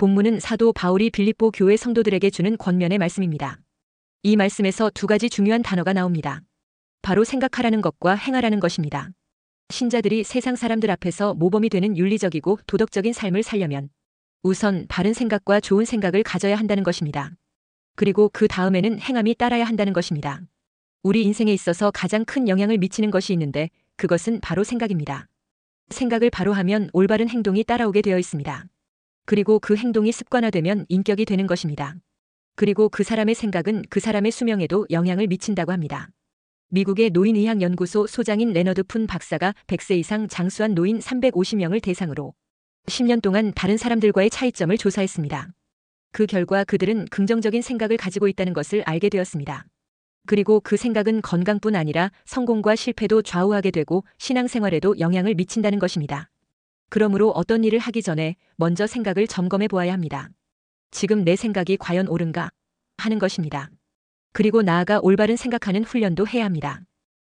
본문은 사도 바울이 빌립보 교회 성도들에게 주는 권면의 말씀입니다. 이 말씀에서 두 가지 중요한 단어가 나옵니다. 바로 생각하라는 것과 행하라는 것입니다. 신자들이 세상 사람들 앞에서 모범이 되는 윤리적이고 도덕적인 삶을 살려면 우선 바른 생각과 좋은 생각을 가져야 한다는 것입니다. 그리고 그 다음에는 행함이 따라야 한다는 것입니다. 우리 인생에 있어서 가장 큰 영향을 미치는 것이 있는데 그것은 바로 생각입니다. 생각을 바로 하면 올바른 행동이 따라오게 되어 있습니다. 그리고 그 행동이 습관화되면 인격이 되는 것입니다. 그리고 그 사람의 생각은 그 사람의 수명에도 영향을 미친다고 합니다. 미국의 노인의학연구소 소장인 레너드 푼 박사가 100세 이상 장수한 노인 350명을 대상으로 10년 동안 다른 사람들과의 차이점을 조사했습니다. 그 결과 그들은 긍정적인 생각을 가지고 있다는 것을 알게 되었습니다. 그리고 그 생각은 건강뿐 아니라 성공과 실패도 좌우하게 되고 신앙생활에도 영향을 미친다는 것입니다. 그러므로 어떤 일을 하기 전에 먼저 생각을 점검해 보아야 합니다. 지금 내 생각이 과연 옳은가 하는 것입니다. 그리고 나아가 올바른 생각하는 훈련도 해야 합니다.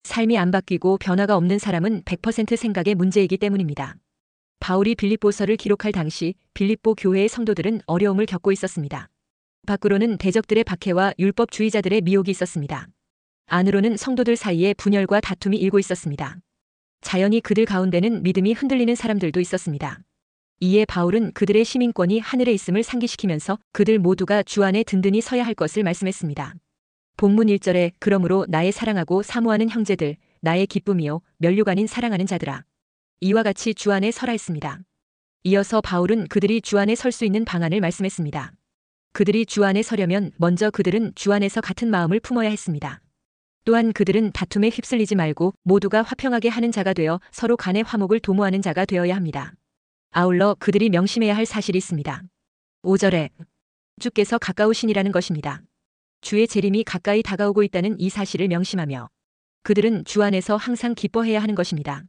삶이 안 바뀌고 변화가 없는 사람은 100% 생각의 문제이기 때문입니다. 바울이 빌립보서를 기록할 당시 빌립보 교회의 성도들은 어려움을 겪고 있었습니다. 밖으로는 대적들의 박해와 율법주의자들의 미혹이 있었습니다. 안으로는 성도들 사이에 분열과 다툼이 일고 있었습니다. 자연히 그들 가운데는 믿음이 흔들리는 사람들도 있었습니다. 이에 바울은 그들의 시민권이 하늘에 있음을 상기시키면서 그들 모두가 주 안에 든든히 서야 할 것을 말씀했습니다. 본문 1절에 그러므로 나의 사랑하고 사모하는 형제들 나의 기쁨이요 아닌 사랑하는 자들아 이와 같이 주 안에 서라 했습니다. 이어서 바울은 그들이 주 안에 설 수 있는 방안을 말씀했습니다. 그들이 주 안에 서려면 먼저 그들은 주 안에서 같은 마음을 품어야 했습니다. 또한 그들은 다툼에 휩쓸리지 말고 모두가 화평하게 하는 자가 되어 서로 간의 화목을 도모하는 자가 되어야 합니다. 아울러 그들이 명심해야 할 사실이 있습니다. 5절에 주께서 가까우신이라는 것입니다. 주의 재림이 가까이 다가오고 있다는 이 사실을 명심하며 그들은 주 안에서 항상 기뻐해야 하는 것입니다.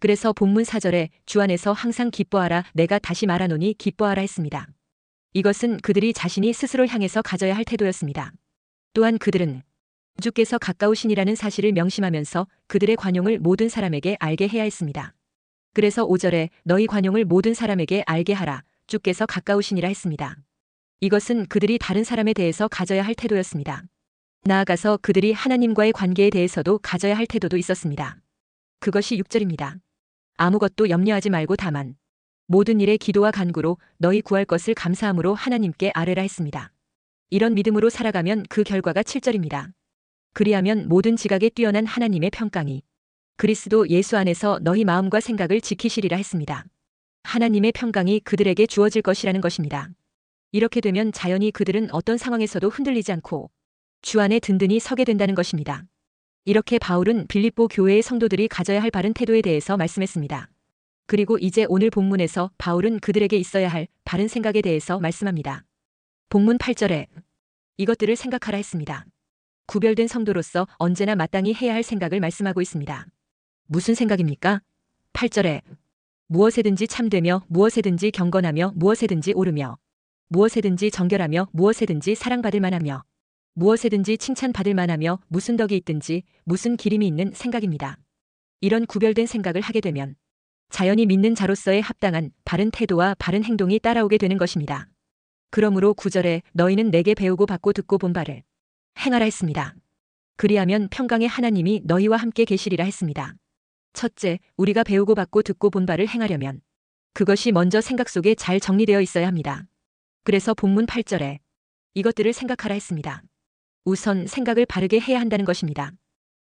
그래서 본문 4절에 주 안에서 항상 기뻐하라 내가 다시 말하노니 기뻐하라 했습니다. 이것은 그들이 자신이 스스로 향해서 가져야 할 태도였습니다. 또한 그들은 주께서 가까우신이라는 사실을 명심하면서 그들의 관용을 모든 사람에게 알게 해야 했습니다. 그래서 5절에 너희 관용을 모든 사람에게 알게 하라 주께서 가까우신이라 했습니다. 이것은 그들이 다른 사람에 대해서 가져야 할 태도였습니다. 나아가서 그들이 하나님과의 관계에 대해서도 가져야 할 태도도 있었습니다. 그것이 6절입니다. 아무것도 염려하지 말고 다만 모든 일에 기도와 간구로 너희 구할 것을 감사함으로 하나님께 아뢰라 했습니다. 이런 믿음으로 살아가면 그 결과가 7절입니다. 그리하면 모든 지각에 뛰어난 하나님의 평강이 그리스도 예수 안에서 너희 마음과 생각을 지키시리라 했습니다. 하나님의 평강이 그들에게 주어질 것이라는 것입니다. 이렇게 되면 자연히 그들은 어떤 상황에서도 흔들리지 않고 주 안에 든든히 서게 된다는 것입니다. 이렇게 바울은 빌립보 교회의 성도들이 가져야 할 바른 태도에 대해서 말씀했습니다. 그리고 이제 오늘 본문에서 바울은 그들에게 있어야 할 바른 생각에 대해서 말씀합니다. 본문 8절에 이것들을 생각하라 했습니다. 구별된 성도로서 언제나 마땅히 해야 할 생각을 말씀하고 있습니다. 무슨 생각입니까? 8절에 무엇에든지 참되며 무엇에든지 경건하며 무엇에든지 오르며 무엇에든지 정결하며 무엇에든지 사랑받을 만하며 무엇에든지 칭찬받을 만하며 무슨 덕이 있든지 무슨 기림이 있는 생각입니다. 이런 구별된 생각을 하게 되면 자연히 믿는 자로서의 합당한 바른 태도와 바른 행동이 따라오게 되는 것입니다. 그러므로 구절에 너희는 내게 배우고 받고 듣고 본 바를 행하라 했습니다. 그리하면 평강의 하나님이 너희와 함께 계시리라 했습니다. 첫째, 우리가 배우고 받고 듣고 본 바를 행하려면 그것이 먼저 생각 속에 잘 정리되어 있어야 합니다. 그래서 본문 8절에 이것들을 생각하라 했습니다. 우선 생각을 바르게 해야 한다는 것입니다.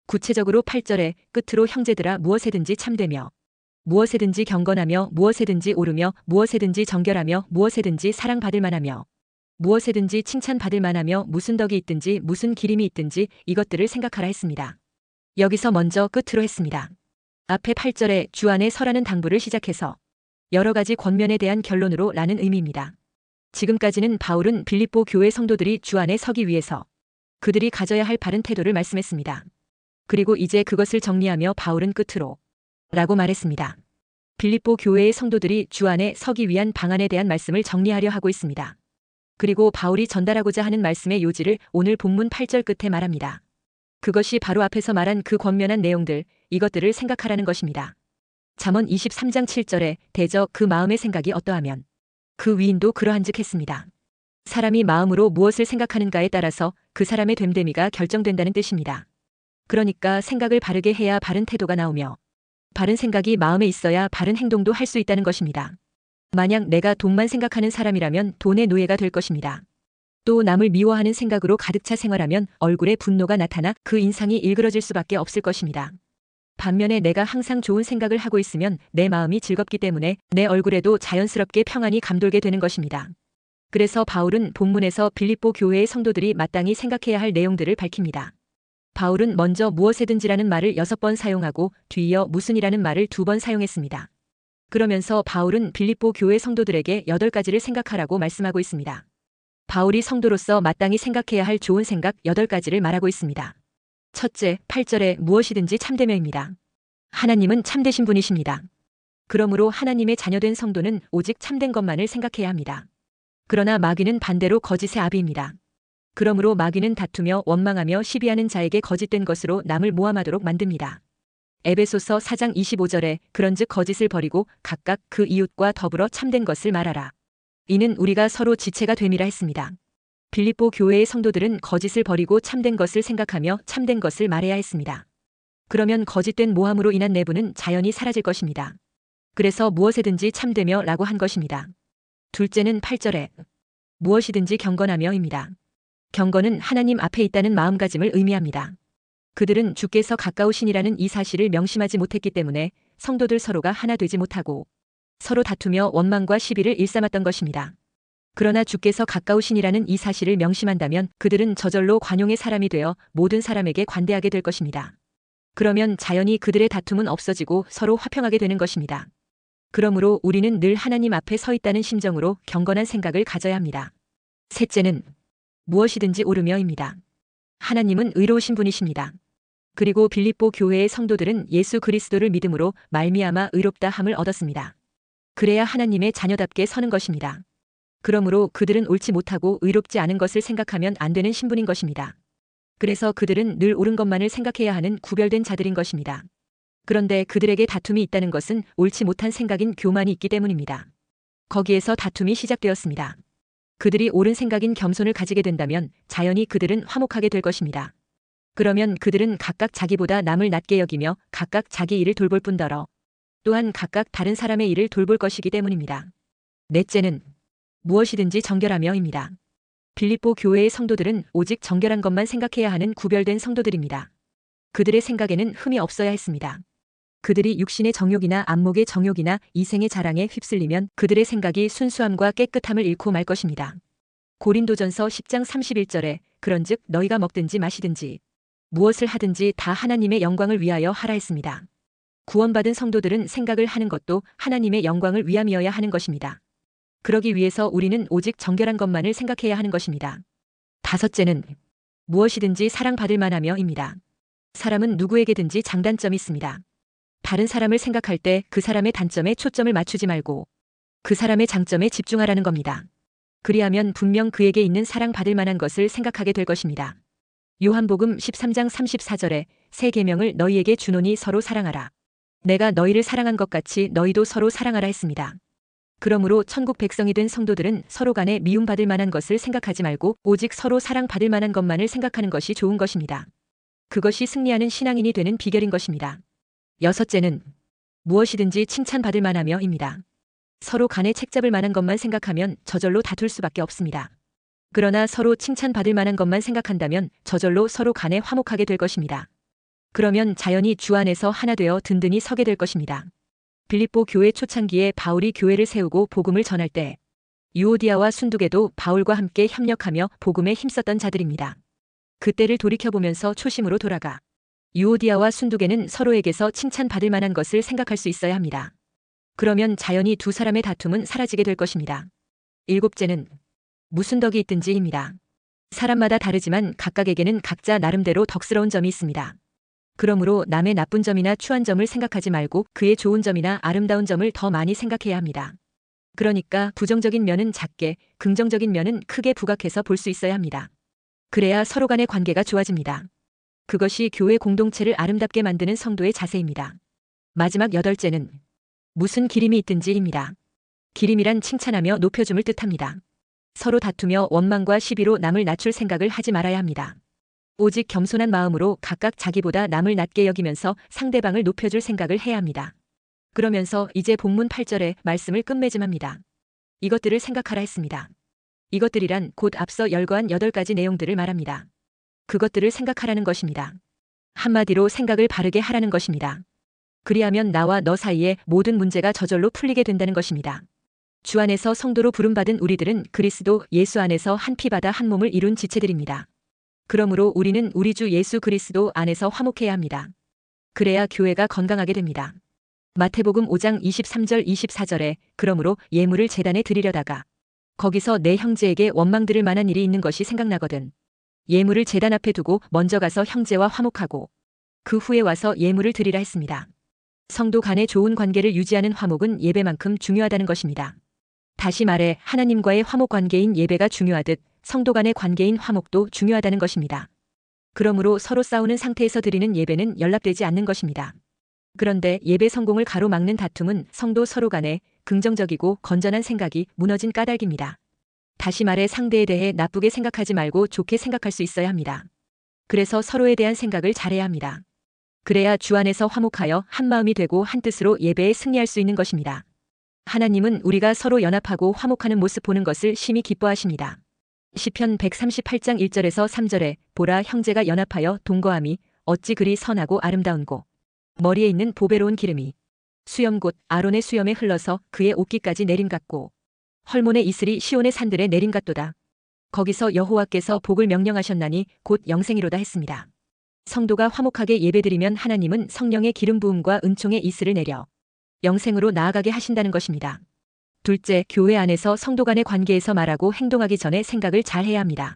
구체적으로 8절에 끝으로 형제들아 무엇에든지 참되며 무엇에든지 경건하며 무엇에든지 오르며 무엇에든지 정결하며 무엇에든지 사랑받을 만하며 무엇에든지 칭찬받을 만하며 무슨 덕이 있든지 무슨 기림이 있든지 이것들을 생각하라 했습니다. 여기서 먼저 끝으로 했습니다. 앞에 8절에 주 안에 서라는 당부를 시작해서 여러 가지 권면에 대한 결론으로 라는 의미입니다. 지금까지는 바울은 빌립보 교회 성도들이 주 안에 서기 위해서 그들이 가져야 할 바른 태도를 말씀했습니다. 그리고 이제 그것을 정리하며 바울은 끝으로 라고 말했습니다. 빌립보 교회의 성도들이 주 안에 서기 위한 방안에 대한 말씀을 정리하려 하고 있습니다. 그리고 바울이 전달하고자 하는 말씀의 요지를 오늘 본문 8절 끝에 말합니다. 그것이 바로 앞에서 말한 그 권면한 내용들, 이것들을 생각하라는 것입니다. 잠언 23장 7절에 대저 그 마음의 생각이 어떠하면 그 위인도 그러한즉 했습니다. 사람이 마음으로 무엇을 생각하는가에 따라서 그 사람의 됨됨이가 결정된다는 뜻입니다. 그러니까 생각을 바르게 해야 바른 태도가 나오며 바른 생각이 마음에 있어야 바른 행동도 할 수 있다는 것입니다. 만약 내가 돈만 생각하는 사람이라면 돈의 노예가 될 것입니다. 또 남을 미워하는 생각으로 가득 차 생활하면 얼굴에 분노가 나타나 그 인상이 일그러질 수밖에 없을 것입니다. 반면에 내가 항상 좋은 생각을 하고 있으면 내 마음이 즐겁기 때문에 내 얼굴에도 자연스럽게 평안이 감돌게 되는 것입니다. 그래서 바울은 본문에서 빌립보 교회의 성도들이 마땅히 생각해야 할 내용들을 밝힙니다. 바울은 먼저 무엇에든지라는 말을 여섯 번 사용하고 뒤이어 무슨이라는 말을 두 번 사용했습니다. 그러면서 바울은 빌립보 교회 성도들에게 여덟 가지를 생각하라고 말씀하고 있습니다. 바울이 성도로서 마땅히 생각해야 할 좋은 생각 여덟 가지를 말하고 있습니다. 첫째, 8절에 무엇이든지 참되며입니다. 하나님은 참되신 분이십니다. 그러므로 하나님의 자녀된 성도는 오직 참된 것만을 생각해야 합니다. 그러나 마귀는 반대로 거짓의 아비입니다. 그러므로 마귀는 다투며 원망하며 시비하는 자에게 거짓된 것으로 남을 모함하도록 만듭니다. 에베소서 4장 25절에 그런즉 거짓을 버리고 각각 그 이웃과 더불어 참된 것을 말하라. 이는 우리가 서로 지체가 됨이라 했습니다. 빌립보 교회의 성도들은 거짓을 버리고 참된 것을 생각하며 참된 것을 말해야 했습니다. 그러면 거짓된 모함으로 인한 내부는 자연히 사라질 것입니다. 그래서 무엇에든지 참되며 라고 한 것입니다. 둘째는 8절에 무엇이든지 경건하며입니다. 경건은 하나님 앞에 있다는 마음가짐을 의미합니다. 그들은 주께서 가까우신이라는 이 사실을 명심하지 못했기 때문에 성도들 서로가 하나 되지 못하고 서로 다투며 원망과 시비를 일삼았던 것입니다. 그러나 주께서 가까우신이라는 이 사실을 명심한다면 그들은 저절로 관용의 사람이 되어 모든 사람에게 관대하게 될 것입니다. 그러면 자연히 그들의 다툼은 없어지고 서로 화평하게 되는 것입니다. 그러므로 우리는 늘 하나님 앞에 서 있다는 심정으로 경건한 생각을 가져야 합니다. 셋째는 무엇이든지 오르며입니다. 하나님은 의로우신 분이십니다. 그리고 빌립보 교회의 성도들은 예수 그리스도를 믿음으로 말미암아 의롭다 함을 얻었습니다. 그래야 하나님의 자녀답게 서는 것입니다. 그러므로 그들은 옳지 못하고 의롭지 않은 것을 생각하면 안 되는 신분인 것입니다. 그래서 그들은 늘 옳은 것만을 생각해야 하는 구별된 자들인 것입니다. 그런데 그들에게 다툼이 있다는 것은 옳지 못한 생각인 교만이 있기 때문입니다. 거기에서 다툼이 시작되었습니다. 그들이 옳은 생각인 겸손을 가지게 된다면 자연히 그들은 화목하게 될 것입니다. 그러면 그들은 각각 자기보다 남을 낮게 여기며 각각 자기 일을 돌볼 뿐더러 또한 각각 다른 사람의 일을 돌볼 것이기 때문입니다. 넷째는 무엇이든지 정결하며입니다. 빌립보 교회의 성도들은 오직 정결한 것만 생각해야 하는 구별된 성도들입니다. 그들의 생각에는 흠이 없어야 했습니다. 그들이 육신의 정욕이나 안목의 정욕이나 이생의 자랑에 휩쓸리면 그들의 생각이 순수함과 깨끗함을 잃고 말 것입니다. 고린도전서 10장 31절에 그런즉 너희가 먹든지 마시든지 무엇을 하든지 다 하나님의 영광을 위하여 하라 했습니다. 구원받은 성도들은 생각을 하는 것도 하나님의 영광을 위함이어야 하는 것입니다. 그러기 위해서 우리는 오직 정결한 것만을 생각해야 하는 것입니다. 다섯째는 무엇이든지 사랑받을 만하며입니다. 사람은 누구에게든지 장단점이 있습니다. 다른 사람을 생각할 때 그 사람의 단점에 초점을 맞추지 말고 그 사람의 장점에 집중하라는 겁니다. 그리하면 분명 그에게 있는 사랑받을 만한 것을 생각하게 될 것입니다. 요한복음 13장 34절에 새 계명을 너희에게 주노니 서로 사랑하라. 내가 너희를 사랑한 것 같이 너희도 서로 사랑하라 했습니다. 그러므로 천국 백성이 된 성도들은 서로 간에 미움받을 만한 것을 생각하지 말고 오직 서로 사랑받을 만한 것만을 생각하는 것이 좋은 것입니다. 그것이 승리하는 신앙인이 되는 비결인 것입니다. 여섯째는 무엇이든지 칭찬받을 만하며입니다. 서로 간에 책잡을 만한 것만 생각하면 저절로 다툴 수밖에 없습니다. 그러나 서로 칭찬받을 만한 것만 생각한다면 저절로 서로 간에 화목하게 될 것입니다. 그러면 자연히 주 안에서 하나 되어 든든히 서게 될 것입니다. 빌립보 교회 초창기에 바울이 교회를 세우고 복음을 전할 때 유오디아와 순두계도 바울과 함께 협력하며 복음에 힘썼던 자들입니다. 그때를 돌이켜보면서 초심으로 돌아가 유오디아와 순두계는 서로에게서 칭찬받을 만한 것을 생각할 수 있어야 합니다. 그러면 자연히 두 사람의 다툼은 사라지게 될 것입니다. 일곱째는 무슨 덕이 있든지입니다. 사람마다 다르지만 각각에게는 각자 나름대로 덕스러운 점이 있습니다. 그러므로 남의 나쁜 점이나 추한 점을 생각하지 말고 그의 좋은 점이나 아름다운 점을 더 많이 생각해야 합니다. 그러니까 부정적인 면은 작게, 긍정적인 면은 크게 부각해서 볼 수 있어야 합니다. 그래야 서로 간의 관계가 좋아집니다. 그것이 교회 공동체를 아름답게 만드는 성도의 자세입니다. 마지막 여덟째는 무슨 기림이 있든지입니다. 기림이란 칭찬하며 높여줌을 뜻합니다. 서로 다투며 원망과 시비로 남을 낮출 생각을 하지 말아야 합니다. 오직 겸손한 마음으로 각각 자기보다 남을 낮게 여기면서 상대방을 높여줄 생각을 해야 합니다. 그러면서 이제 본문 8절에 말씀을 끝맺음합니다. 이것들을 생각하라 했습니다. 이것들이란 곧 앞서 열거한 8가지 내용들을 말합니다. 그것들을 생각하라는 것입니다. 한마디로 생각을 바르게 하라는 것입니다. 그리하면 나와 너 사이에 모든 문제가 저절로 풀리게 된다는 것입니다. 주 안에서 성도로 부름받은 우리들은 그리스도 예수 안에서 한 피바다 한 몸을 이룬 지체들입니다. 그러므로 우리는 우리 주 예수 그리스도 안에서 화목해야 합니다. 그래야 교회가 건강하게 됩니다. 마태복음 5장 23절 24절에 그러므로 예물을 재단에 드리려다가 거기서 내 형제에게 원망 들을 만한 일이 있는 것이 생각나거든. 예물을 재단 앞에 두고 먼저 가서 형제와 화목하고 그 후에 와서 예물을 드리라 했습니다. 성도 간의 좋은 관계를 유지하는 화목은 예배만큼 중요하다는 것입니다. 다시 말해 하나님과의 화목 관계인 예배가 중요하듯 성도 간의 관계인 화목도 중요하다는 것입니다. 그러므로 서로 싸우는 상태에서 드리는 예배는 연락되지 않는 것입니다. 그런데 예배 성공을 가로막는 다툼은 성도 서로 간에 긍정적이고 건전한 생각이 무너진 까닭입니다. 다시 말해 상대에 대해 나쁘게 생각하지 말고 좋게 생각할 수 있어야 합니다. 그래서 서로에 대한 생각을 잘해야 합니다. 그래야 주 안에서 화목하여 한 마음이 되고 한 뜻으로 예배에 승리할 수 있는 것입니다. 하나님은 우리가 서로 연합하고 화목하는 모습 보는 것을 심히 기뻐하십니다. 시편 138장 1절에서 3절에 보라 형제가 연합하여 동거함이 어찌 그리 선하고 아름다운고 머리에 있는 보배로운 기름이 수염 곧 아론의 수염에 흘러서 그의 옷깃까지 내림 같고 헐몬의 이슬이 시온의 산들에 내림 같도다. 거기서 여호와께서 복을 명령하셨나니 곧 영생이로다 했습니다. 성도가 화목하게 예배드리면 하나님은 성령의 기름 부음과 은총의 이슬을 내려 영생으로 나아가게 하신다는 것입니다. 둘째, 교회 안에서 성도 간의 관계에서 말하고 행동하기 전에 생각을 잘 해야 합니다.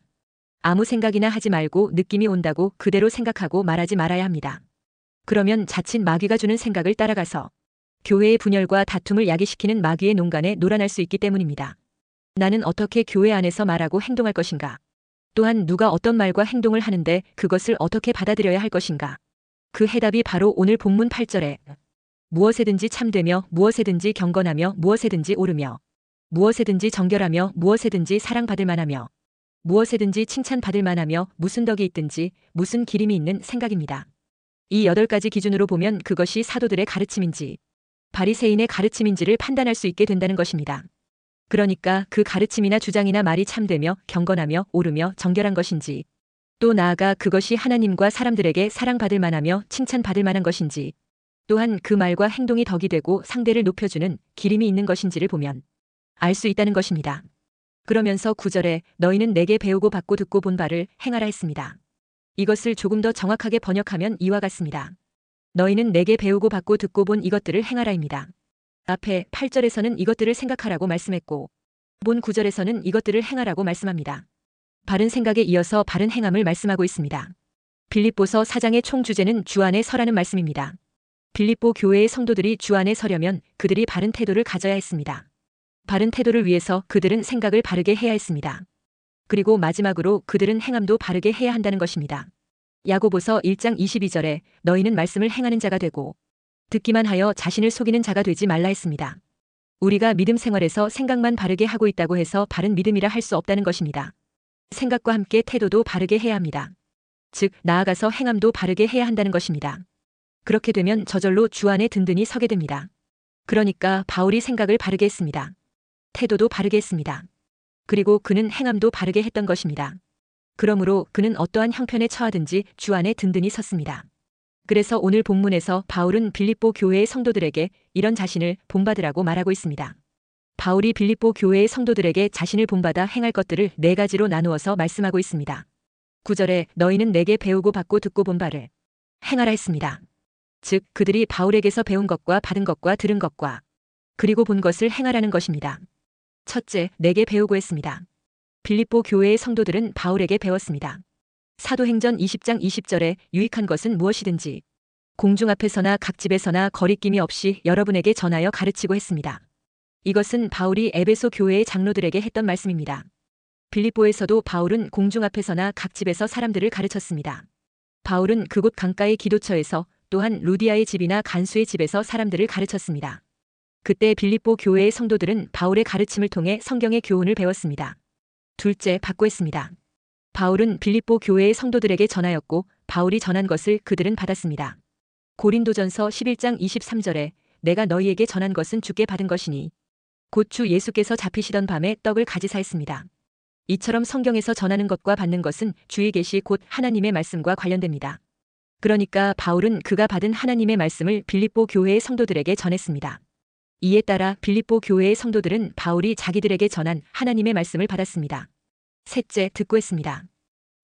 아무 생각이나 하지 말고 느낌이 온다고 그대로 생각하고 말하지 말아야 합니다. 그러면 자칫 마귀가 주는 생각을 따라가서 교회의 분열과 다툼을 야기시키는 마귀의 농간에 놀아날 수 있기 때문입니다. 나는 어떻게 교회 안에서 말하고 행동할 것인가? 또한 누가 어떤 말과 행동을 하는데 그것을 어떻게 받아들여야 할 것인가? 그 해답이 바로 오늘 본문 8절에 무엇에든지 참되며 무엇에든지 경건하며 무엇에든지 오르며 무엇에든지 정결하며 무엇에든지 사랑받을 만하며 무엇에든지 칭찬받을 만하며 무슨 덕이 있든지 무슨 기림이 있는 생각입니다. 이 여덟 가지 기준으로 보면 그것이 사도들의 가르침인지 바리새인의 가르침인지를 판단할 수 있게 된다는 것입니다. 그러니까 그 가르침이나 주장이나 말이 참되며 경건하며 오르며 정결한 것인지 또 나아가 그것이 하나님과 사람들에게 사랑받을 만하며 칭찬받을 만한 것인지 또한 그 말과 행동이 덕이 되고 상대를 높여주는 기림이 있는 것인지를 보면 알 수 있다는 것입니다. 그러면서 구절에 너희는 내게 배우고 받고 듣고 본 바를 행하라 했습니다. 이것을 조금 더 정확하게 번역하면 이와 같습니다. 너희는 내게 배우고 받고 듣고 본 이것들을 행하라입니다. 앞에 8절에서는 이것들을 생각하라고 말씀했고 본 9절에서는 이것들을 행하라고 말씀합니다. 바른 생각에 이어서 바른 행함을 말씀하고 있습니다. 빌립보서 4장의 총 주제는 주 안에 서라는 말씀입니다. 빌립보 교회의 성도들이 주 안에 서려면 그들이 바른 태도를 가져야 했습니다. 바른 태도를 위해서 그들은 생각을 바르게 해야 했습니다. 그리고 마지막으로 그들은 행함도 바르게 해야 한다는 것입니다. 야고보서 1장 22절에 너희는 말씀을 행하는 자가 되고 듣기만 하여 자신을 속이는 자가 되지 말라 했습니다. 우리가 믿음 생활에서 생각만 바르게 하고 있다고 해서 바른 믿음이라 할 수 없다는 것입니다. 생각과 함께 태도도 바르게 해야 합니다. 즉, 나아가서 행함도 바르게 해야 한다는 것입니다. 그렇게 되면 저절로 주 안에 든든히 서게 됩니다. 그러니까 바울이 생각을 바르게 했습니다. 태도도 바르게 했습니다. 그리고 그는 행함도 바르게 했던 것입니다. 그러므로 그는 어떠한 형편에 처하든지 주 안에 든든히 섰습니다. 그래서 오늘 본문에서 바울은 빌립보 교회의 성도들에게 이런 자신을 본받으라고 말하고 있습니다. 바울이 빌립보 교회의 성도들에게 자신을 본받아 행할 것들을 네 가지로 나누어서 말씀하고 있습니다. 9절에 너희는 내게 배우고 받고 듣고 본 바를 행하라 했습니다. 즉 그들이 바울에게서 배운 것과 받은 것과 들은 것과 그리고 본 것을 행하라는 것입니다. 첫째, 내게 배우고 했습니다. 빌립보 교회의 성도들은 바울에게 배웠습니다. 사도행전 20장 20절에 유익한 것은 무엇이든지 공중 앞에서나 각 집에서나 거리낌이 없이 여러분에게 전하여 가르치고 했습니다. 이것은 바울이 에베소 교회의 장로들에게 했던 말씀입니다. 빌립보에서도 바울은 공중 앞에서나 각 집에서 사람들을 가르쳤습니다. 바울은 그곳 강가의 기도처에서 또한 루디아의 집이나 간수의 집에서 사람들을 가르쳤습니다. 그때 빌립보 교회의 성도들은 바울의 가르침을 통해 성경의 교훈을 배웠습니다. 둘째, 받고했습니다. 바울은 빌립보 교회의 성도들에게 전하였고 바울이 전한 것을 그들은 받았습니다. 고린도전서 11장 23절에 내가 너희에게 전한 것은 주께 받은 것이니 곧 주 예수께서 잡히시던 밤에 떡을 가지사했습니다. 이처럼 성경에서 전하는 것과 받는 것은 주의 계시 곧 하나님의 말씀과 관련됩니다. 그러니까 바울은 그가 받은 하나님의 말씀을 빌립보 교회의 성도들에게 전했습니다. 이에 따라 빌립보 교회의 성도들은 바울이 자기들에게 전한 하나님의 말씀을 받았습니다. 셋째, 듣고 했습니다.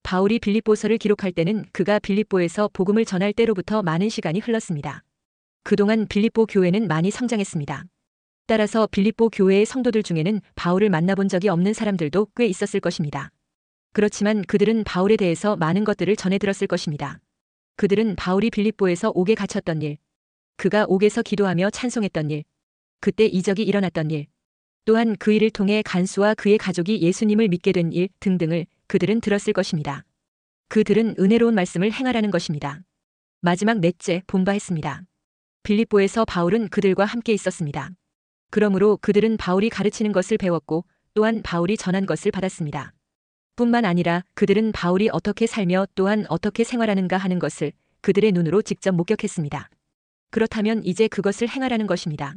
바울이 빌립보서를 기록할 때는 그가 빌립보에서 복음을 전할 때로부터 많은 시간이 흘렀습니다. 그동안 빌립보 교회는 많이 성장했습니다. 따라서 빌립보 교회의 성도들 중에는 바울을 만나본 적이 없는 사람들도 꽤 있었을 것입니다. 그렇지만 그들은 바울에 대해서 많은 것들을 전해 들었을 것입니다. 그들은 바울이 빌립보에서 옥에 갇혔던 일, 그가 옥에서 기도하며 찬송했던 일, 그때 이적이 일어났던 일, 또한 그 일을 통해 간수와 그의 가족이 예수님을 믿게 된 일 등등을 그들은 들었을 것입니다. 그들은 은혜로운 말씀을 행하라는 것입니다. 마지막 넷째 본바했습니다. 빌립보에서 바울은 그들과 함께 있었습니다. 그러므로 그들은 바울이 가르치는 것을 배웠고 또한 바울이 전한 것을 받았습니다. 뿐만 아니라 그들은 바울이 어떻게 살며 또한 어떻게 생활하는가 하는 것을 그들의 눈으로 직접 목격했습니다. 그렇다면 이제 그것을 행하라는 것입니다.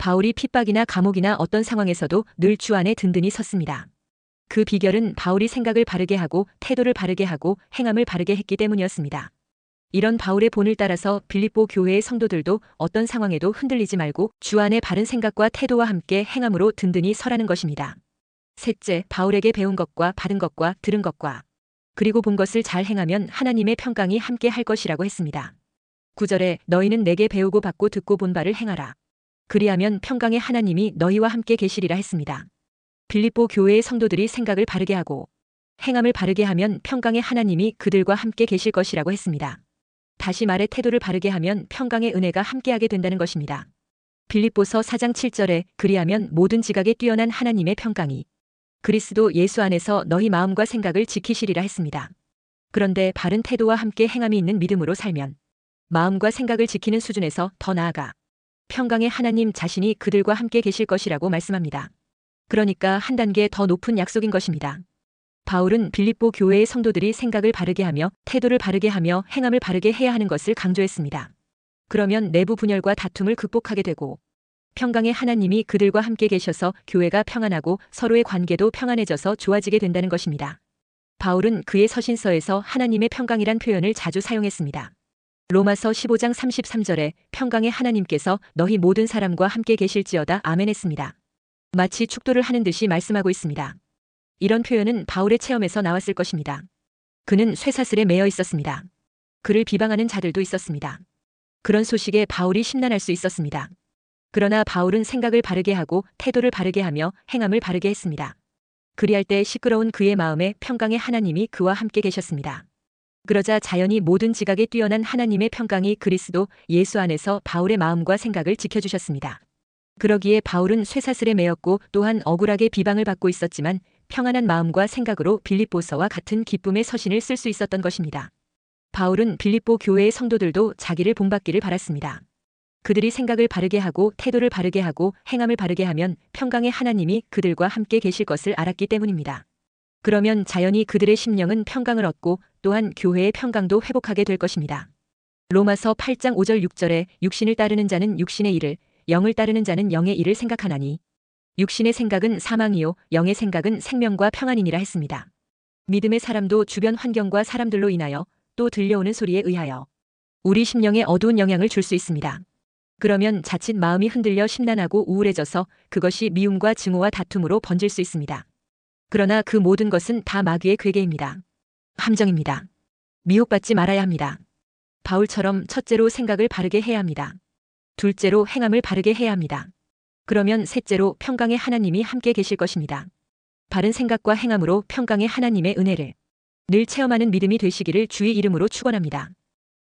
바울이 핍박이나 감옥이나 어떤 상황에서도 늘 주 안에 든든히 섰습니다. 그 비결은 바울이 생각을 바르게 하고 태도를 바르게 하고 행함을 바르게 했기 때문이었습니다. 이런 바울의 본을 따라서 빌립보 교회의 성도들도 어떤 상황에도 흔들리지 말고 주 안에 바른 생각과 태도와 함께 행함으로 든든히 서라는 것입니다. 셋째, 바울에게 배운 것과 받은 것과 들은 것과 그리고 본 것을 잘 행하면 하나님의 평강이 함께 할 것이라고 했습니다. 9절에 너희는 내게 배우고 받고 듣고 본 바를 행하라. 그리하면 평강의 하나님이 너희와 함께 계시리라 했습니다. 빌립보 교회의 성도들이 생각을 바르게 하고 행함을 바르게 하면 평강의 하나님이 그들과 함께 계실 것이라고 했습니다. 다시 말해 태도를 바르게 하면 평강의 은혜가 함께하게 된다는 것입니다. 빌립보서 4장 7절에 그리하면 모든 지각에 뛰어난 하나님의 평강이 그리스도 예수 안에서 너희 마음과 생각을 지키시리라 했습니다. 그런데 바른 태도와 함께 행함이 있는 믿음으로 살면 마음과 생각을 지키는 수준에서 더 나아가 평강의 하나님 자신이 그들과 함께 계실 것이라고 말씀합니다. 그러니까 한 단계 더 높은 약속인 것입니다. 바울은 빌립보 교회의 성도들이 생각을 바르게 하며 태도를 바르게 하며 행함을 바르게 해야 하는 것을 강조했습니다. 그러면 내부 분열과 다툼을 극복하게 되고 평강의 하나님이 그들과 함께 계셔서 교회가 평안하고 서로의 관계도 평안해져서 좋아지게 된다는 것입니다. 바울은 그의 서신서에서 하나님의 평강이란 표현을 자주 사용했습니다. 로마서 15장 33절에 평강의 하나님께서 너희 모든 사람과 함께 계실지어다 아멘 했습니다. 마치 축도를 하는 듯이 말씀하고 있습니다. 이런 표현은 바울의 체험에서 나왔을 것입니다. 그는 쇠사슬에 매여 있었습니다. 그를 비방하는 자들도 있었습니다. 그런 소식에 바울이 심란할 수 있었습니다. 그러나 바울은 생각을 바르게 하고 태도를 바르게 하며 행함을 바르게 했습니다. 그리할 때 시끄러운 그의 마음에 평강의 하나님이 그와 함께 계셨습니다. 그러자 자연히 모든 지각에 뛰어난 하나님의 평강이 그리스도 예수 안에서 바울의 마음과 생각을 지켜주셨습니다. 그러기에 바울은 쇠사슬에 매였고 또한 억울하게 비방을 받고 있었지만 평안한 마음과 생각으로 빌립보서와 같은 기쁨의 서신을 쓸 수 있었던 것입니다. 바울은 빌립보 교회의 성도들도 자기를 본받기를 바랐습니다. 그들이 생각을 바르게 하고 태도를 바르게 하고 행함을 바르게 하면 평강의 하나님이 그들과 함께 계실 것을 알았기 때문입니다. 그러면 자연히 그들의 심령은 평강을 얻고 또한 교회의 평강도 회복하게 될 것입니다. 로마서 8장 5절 6절에 육신을 따르는 자는 육신의 일을 영을 따르는 자는 영의 일을 생각하나니 육신의 생각은 사망이요 영의 생각은 생명과 평안이니라 했습니다. 믿음의 사람도 주변 환경과 사람들로 인하여 또 들려오는 소리에 의하여 우리 심령에 어두운 영향을 줄 수 있습니다. 그러면 자칫 마음이 흔들려 심란하고 우울해져서 그것이 미움과 증오와 다툼으로 번질 수 있습니다. 그러나 그 모든 것은 다 마귀의 괴계입니다. 함정입니다. 미혹받지 말아야 합니다. 바울처럼 첫째로 생각을 바르게 해야 합니다. 둘째로 행함을 바르게 해야 합니다. 그러면 셋째로 평강의 하나님이 함께 계실 것입니다. 바른 생각과 행함으로 평강의 하나님의 은혜를 늘 체험하는 믿음이 되시기를 주의 이름으로 축원합니다.